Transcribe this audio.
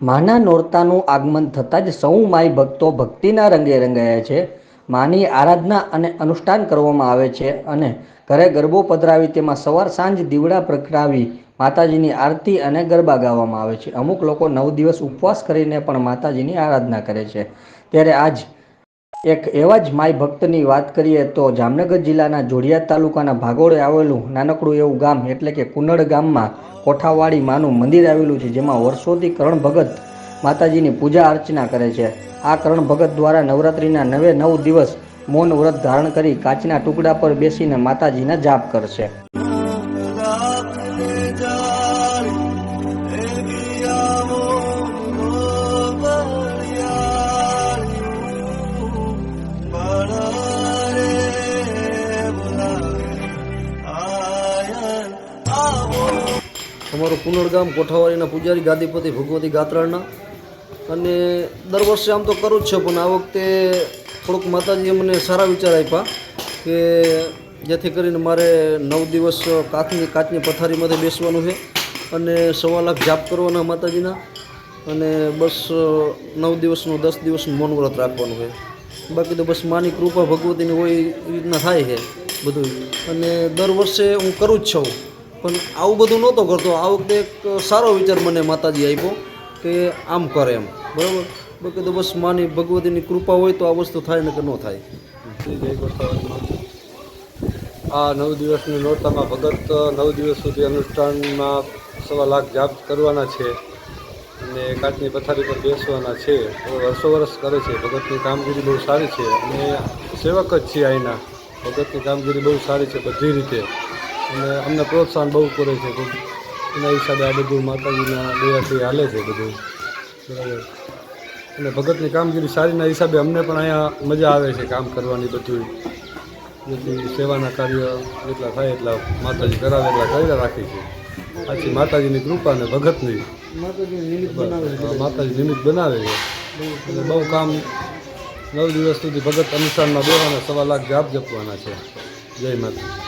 માના નોરતાનું આગમન થતાં જ સૌ માય ભક્તો ભક્તિના રંગે રંગાયા છે. માની આરાધના અને અનુષ્ઠાન કરવામાં આવે છે અને ઘરે ગરબો પધરાવી તેમાં સવાર સાંજ દીવડા પ્રગટાવી માતાજીની આરતી અને ગરબા ગાવામાં આવે છે. અમુક લોકો નવ દિવસ ઉપવાસ કરીને પણ માતાજીની આરાધના કરે છે. ત્યારે આજ એક એવા જ માય ભક્તની વાત કરીએ તો જામનગર જિલ્લાના જોડિયાદ તાલુકાના ભાગોળે આવેલું નાનકડું એવું ગામ એટલે કે કુનડ ગામમાં કોઠાવાડી માનું મંદિર આવેલું છે, જેમાં વર્ષોથી કરણ ભગત માતાજીની પૂજા અર્ચના કરે છે. આ કરણ ભગત દ્વારા નવરાત્રિના નવે નવ દિવસ મૌન વ્રત ધારણ કરી કાચના ટુકડા પર બેસીને માતાજીના જાપ કરશે. અમારું પુનર્ગામ કોઠાવાડીના પૂજારી ગાદીપતિ ભગવતી ગાત્રાળના અને દર વર્ષે આમ તો કરું જ છે, પણ આ વખતે થોડુંક માતાજીએ મને સારા વિચાર આપ્યા કે જેથી કરીને મારે નવ દિવસ કાચની કાચની પથારીમાંથી બેસવાનું છે અને સવા લાખ જાપ કરવાના માતાજીના. અને બસ નવ દિવસનું, દસ દિવસનું મૌન વ્રત રાખવાનું છે. બાકી તો બસ માની કૃપા ભગવતીની હોય એ રીતના થાય છે બધું. અને દર વર્ષે હું કરું જ છું. પણ આવું બધું નહોતો કરતો. આ વખતે એક સારો વિચાર મને માતાજી આપ્યો કે આમ કરે એમ. બરાબર? બાકી તો બસ માની ભગવતીની કૃપા હોય તો આ વસ્તુ થાય ને કે ન થાય. આ નવ દિવસની નોરતામાં ભગત નવ દિવસ સુધી અનુષ્ઠાનમાં સવા લાખ જાપ કરવાના છે અને કાચની પથારી પર બેસવાના છે. વર્ષો વર્ષ કરે છે. ભગતની કામગીરી બહુ સારી છે અને સેવક જ છીએ અહીંના. ભગતની કામગીરી બહુ સારી છે બધી રીતે. અને અમને પ્રોત્સાહન બહુ કરે છે એના હિસાબે આ બધું માતાજીના દયાથી હાલે છે બધું. બરાબર. અને ભગતની કામગીરી સારીના હિસાબે અમને પણ અહીંયા મજા આવે છે કામ કરવાની બધું જેથી સેવાના કાર્ય જેટલા થાય એટલા માતાજી કરાવે એટલા કર્યા રાખી છે. પાછી માતાજીની કૃપા અને ભગતની માતાજી નિમિત્ત બનાવે છે. માતાજી નિમિત્ત બનાવે છે. અને બહુ કામ નવ દિવસ સુધી ભગત અનુસારમાં બેવાના સવા લાખ જાપ જપવાના છે. જય માતા